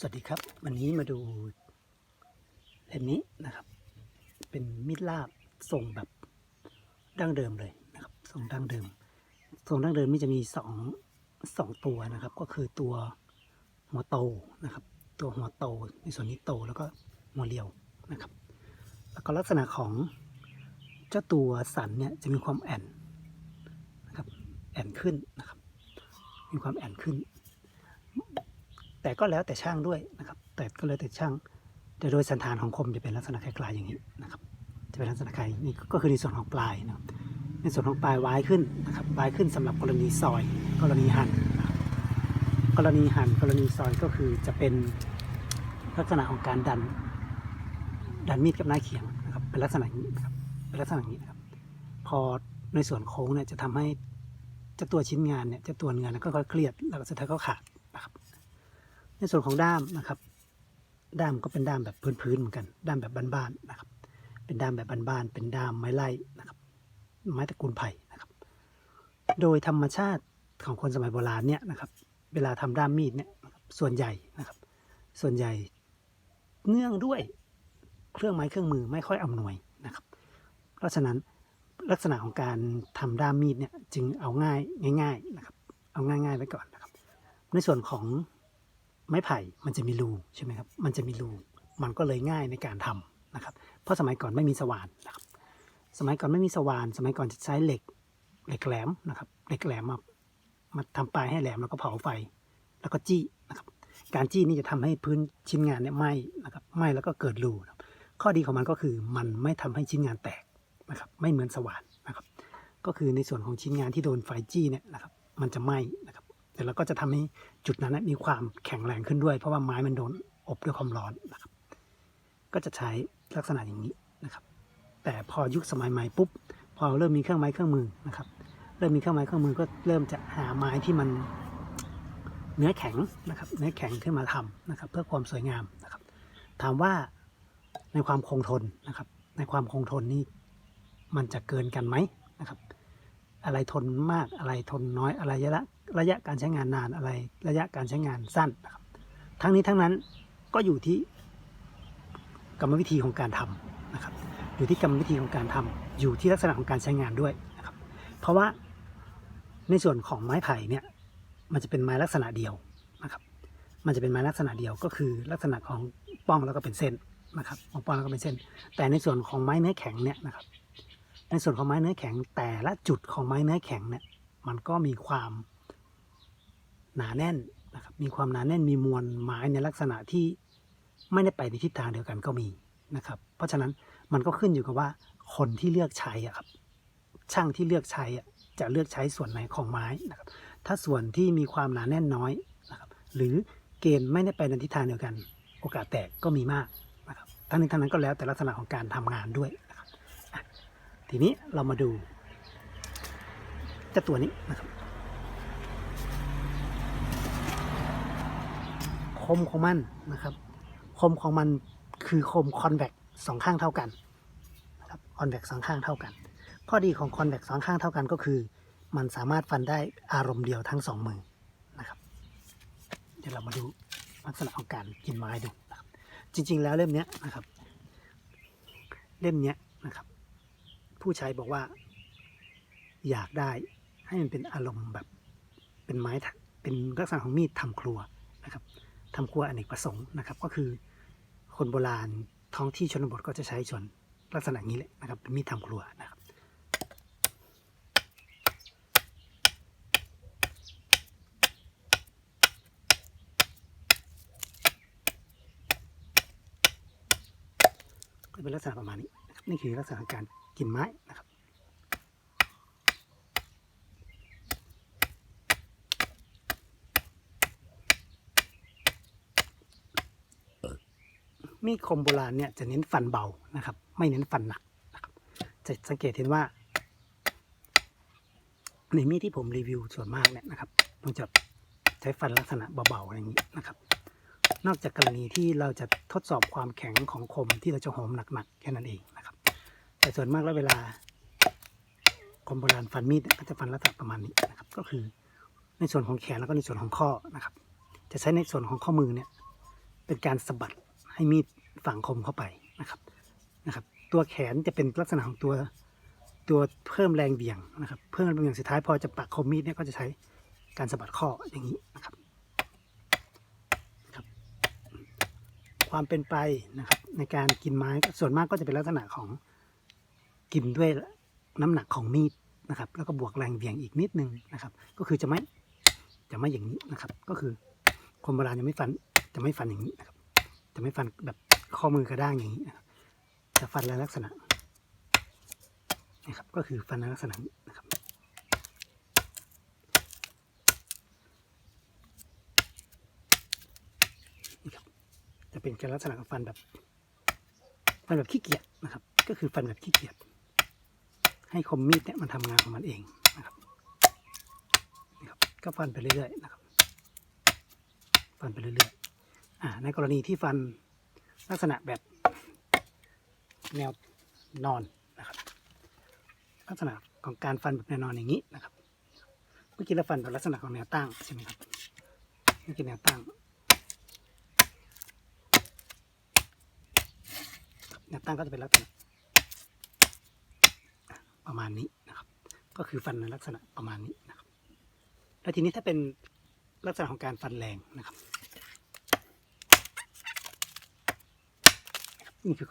สวัสดีครับ วันนี้มาดูเล่มนี้นะครับ เป็นมีดลาบทรงแบบดั้งเดิมเลยนะครับทรงดั้งเดิมทรงดั้งเดิมนี่จะมีสองสองตัวนะครับ ก็คือตัวหัวโตนะครับ ตัวหัวโตในส่วนนี้โตแล้วก็หัวเรียวนะครับ แล้วก็ลักษณะของเจ้าตัวสันเนี่ยจะมีความแอนนะครับแอนขึ้นนะครับ มีความแอนขึ้น แต่ก็แล้วแต่ช่างด้วยนะครับ แต่ก็แล้วแต่ช่างแต่โดยสันฐานของคมจะเป็นลักษณะคล้ายๆอย่างนี้นะครับ จะเป็นลักษณะคล้ายนี่ก็คือในส่วนของปลายนะครับ ในส่วนของปลายวายขึ้นนะครับวายขึ้นสำหรับกรณีซอย กรณีหันกรณีหันกรณีซอยก็คือจะเป็นลักษณะของการดัน ดันมีดกับหน้าเขียงนะครับ เป็นลักษณะนี้นะครับเป็นลักษณะนี้นะครับ พอในส่วนโค้งเนี่ยจะทำให้จ้าตัวชิ้นงานเนี่ยจ้าตัวเนื้อเนี่ยก็ค่อยเครียดแล้วก็สุดท้ายก็ขาด ในส่วนของด้ามนะครับด้ามก็เป็นด้ามแบบพื้นๆเหมือนกัน ด้ามแบบบ้านๆนะครับ เป็นด้ามแบบบ้านๆเป็นด้ามไม้ไล่นะครับ ไม้ตระกูลไผ่นะครับ โดยธรรมชาติของคนสมัยโบราณเนี่ยนะครับ เวลาทำด้ามมีดเนี่ยส่วนใหญ่นะครับ ส่วนใหญ่เนื่องด้วยเครื่องไม้เครื่องมือไม่ค่อยอำนวยนะครับ เพราะฉะนั้นลักษณะของการทำด้ามมีดเนี่ยจึงเอาง่ายง่ายๆนะครับ เอาง่ายๆไว้ก่อนนะครับ ในส่วนของ ไม้ไผ่มันจะมีรูใช่ไหมครับ มันจะมีรูมันก็เลยง่ายในการทำนะครับ เพราะสมัยก่อนไม่มีสว่านนะครับ สมัยก่อนไม่มีสว่าน สมัยก่อนจะใช้เหล็กเหล็กแหลมนะครับเหล็กแหลมมามาทำปลายให้แหลมแล้วก็เผาไฟ แล้วก็จี้นะครับ การจี้นี่จะทำให้พื้นชิ้นงานเนี่ยไหม้นะครับไหม้แล้วก็เกิดรูนะข้อดีของมันก็คือมันไม่ทำให้ชิ้นงานแตกนะครับไม่เหมือนสว่านนะครับ ก็คือในส่วนของชิ้นงานที่โดนไฟจี้เนี่ยนะครับมันจะไหม้นะครับ แต่เราก็จะทำให้จุดนั้นมีความแข็งแรงขึ้นด้วย เพราะว่าไม้มันโดนอบด้วยความร้อนนะครับ ก็จะใช้ลักษณะอย่างนี้นะครับ แต่พอยุคสมัยใหม่ปุ๊บ พอเริ่มมีเครื่องไม้เครื่องมือนะครับ เริ่มมีเครื่องไม้เครื่องมือก็เริ่มจะหาไม้ที่มันเนื้อแข็งนะครับ เนื้อแข็งขึ้นมาทำนะครับ เพื่อความสวยงามนะครับ ถามว่าในความคงทนนะครับ ในความคงทนนี่มันจะเกินกันไหมนะครับ อะไรทนมากอะไรทนน้อยอะไรระยะ ระยะการใช้งานนานอะไร ระยะการใช้งานสั้นนะครับ ทั้งนี้ทั้งนั้นก็อยู่ที่กรรมวิธีของการทำนะครับ อยู่ที่กรรมวิธีของการทำอยู่ที่ลักษณะของการใช้งานด้วยนะครับ เพราะว่าในส่วนของไม้ไผ่เนี่ยมันจะเป็นไม้ลักษณะเดียวนะครับ มันจะเป็นไม้ลักษณะเดียวก็คือลักษณะของป้องแล้วก็เป็นเส้นนะครับของป้องแล้วก็เป็นเส้น แต่ในส่วนของไม้เนื้อแข็งเนี่ยนะครับ ในส่วนของไม้เนื้อแข็งแต่ละจุดของไม้เนื้อแข็งเนี่ยมันก็มีความ หนาแน่นนะครับมีความหนาแน่นมีมวลไม้ในลักษณะที่ไม่ได้ไปในทิศทางเดียวกันก็มีนะครับ เพราะฉะนั้นมันก็ขึ้นอยู่กับว่าคนที่เลือกใช้อะครับช่างที่เลือกใช้อะจะเลือกใช้ส่วนไหนของไม้นะครับ ถ้าส่วนที่มีความหนาแน่นน้อยนะครับหรือเกณฑ์ไม่ได้ไปในทิศทางเดียวกัน โอกาสแตกก็มีมากนะครับทั้งนี้ทั้งนั้นก็แล้วแต่ลักษณะของการทำงานด้วยนะครับทีนี้เรามาดูจ้าตัวนี้นะครับ มของมันนะครับ คมของมันคือคมคอนแวคสองข้างเท่ากันนะครับคอนแวคสองข้างเท่ากัน ข้อดีของคอนแวคสองข้างเท่ากันก็คือ มันสามารถฟันได้อารมณ์เดียวทั้งสองมือนะครับ เดี๋ยวเรามาดูลักษณะของการกินไม้ดูนะครับ จริง ๆ แล้วเล่มนี้นะครับ เล่มนี้นะครับ ผู้ใช้บอกว่า อยากได้ให้มันเป็นอารมณ์แบบเป็นไม้เป็นลักษณะของมีดทำครัวนะครับ ทำครัวอเนกประสงค์นะครับ ก็คือคนโบราณท้องที่ชนบทก็จะใช้ส่วนลักษณะนี้แหละนะครับมีดทำครัวนะครับก็เป็นลักษณะประมาณนี้นะครับนี่คือลักษณะการกินไม้นะครับ มีดคมโบราณเนี่ยจะเน้นฟันเบานะครับ ไม่เน้นฟันหนักนะครับ จะสังเกตเห็นว่า ในมีดที่ผมรีวิวส่วนมากเนี่ยนะครับมันจะใช้ฟันลักษณะเบาๆอย่างนี้นะครับ นอกจากกรณีที่เราจะทดสอบความแข็งของคมที่เราจะโหมหนักๆแค่นั้นเองนะครับ แต่ส่วนมากแล้วเวลาคมโบราณฟันมีดก็จะฟันลักษณะประมาณนี้นะครับ ก็คือในส่วนของแขนแล้วก็ในส่วนของข้อนะครับ จะใช้ในส่วนของข้อมือเนี่ยเป็นการสะบัด ให้มีดฝังคมเข้าไปนะครับนะครับ ตัวแขนจะเป็นลักษณะของตัวตัวเพิ่มแรงเบี่ยงนะครับเพิ่มแรงเบี่ยงสุดท้ายพอจะปักคมมีดเนี่ยก็จะใช้การสะบัดข้ออย่างนี้นะครับครับ ความเป็นไปนะครับในการกินไม้ส่วนมากก็จะเป็นลักษณะของกินด้วยน้ำหนักของมีดนะครับ แล้วก็บวกแรงเบี่ยงอีกนิดนึงนะครับ ก็คือจะไม่จะไม่อย่างนี้นะครับ ก็คือคนโบราณจะไม่ฟันจะไม่ฟันอย่างนี้นะครับ จะไม่ฟันแบบข้อมือกระด้างอย่างนี้นะครับจะฟันในลักษณะนะครับ ก็คือฟันในลักษณะนี้นะครับนี่ครับ จะเป็นการลักษณะของฟันแบบ ฟันแบบขี้เกียจนะครับ ก็คือฟันแบบขี้เกียจให้คมมีดเนี่ยมันทำงานของมันเองนะครับนี่ครับ ก็ฟันไปเรื่อยๆนะครับ ฟันไปเรื่อยๆ ในกรณีที่ฟันลักษณะแบบแนวนอนนะครับ ลักษณะของการฟันแบบแนวนอนอย่างนี้นะครับเมื่อกี้เราฟันแบบลักษณะของแนวตั้งใช่ไหมครับเมื่อกี้แนวตั้งแนวตั้งก็จะเป็นลักษณะประมาณนี้นะครับ ก็คือฟันในลักษณะประมาณนี้นะครับ แล้วทีนี้ถ้าเป็นลักษณะของการฟันแรงนะครับ นี่คือ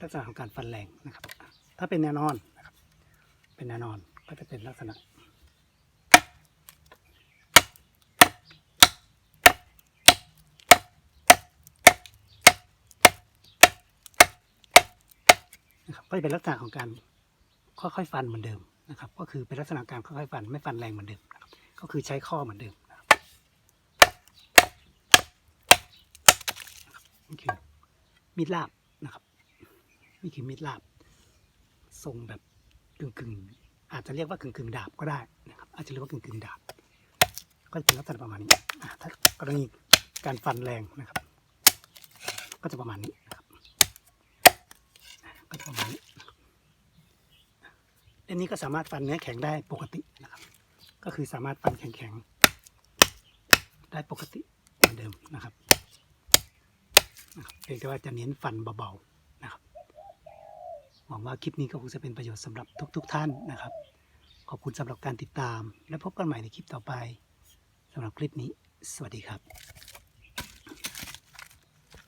ลักษณะของการฟันแรงนะครับ ถ้าเป็นแนวนอนนะครับ เป็นแนวนอนก็จะเป็นลักษณะนะครับก็จะเป็นลักษณะของการค่อยๆฟันเหมือนเดิมนะครับ ก็คือเป็นลักษณะการค่อยๆฟันไม่ฟันแรงเหมือนเดิมนะครับ ก็คือใช้ข้อเหมือนเดิมนะครับนี่คือ มีดลาบนะครับ นี่คือมีดลาบทรงแบบกึ่งๆอาจจะเรียกว่ากึ่งๆดาบก็ได้นะครับ อาจจะเรียกว่ากึ่งๆดาบ ก็จะเป็นลักษณะประมาณนี้ถ้ากรณีการฟันแรงนะครับ ก็จะประมาณนี้นะครับก็จะประมาณนี้นะครับอันนี้ก็สามารถฟันเนื้อแข็งได้ปกตินะครับ ก็คือสามารถฟันแข็งๆได้ปกติเหมือนเดิมนะครับ นะครับเพียงแต่ว่าจะเน้นฟันเบาๆนะครับ หวังว่าคลิปนี้ก็คงจะเป็นประโยชน์สำหรับทุกๆท่านนะครับ ขอบคุณสำหรับการติดตาม และพบกันใหม่ในคลิปต่อไปสำหรับคลิปนี้ สวัสดีครับ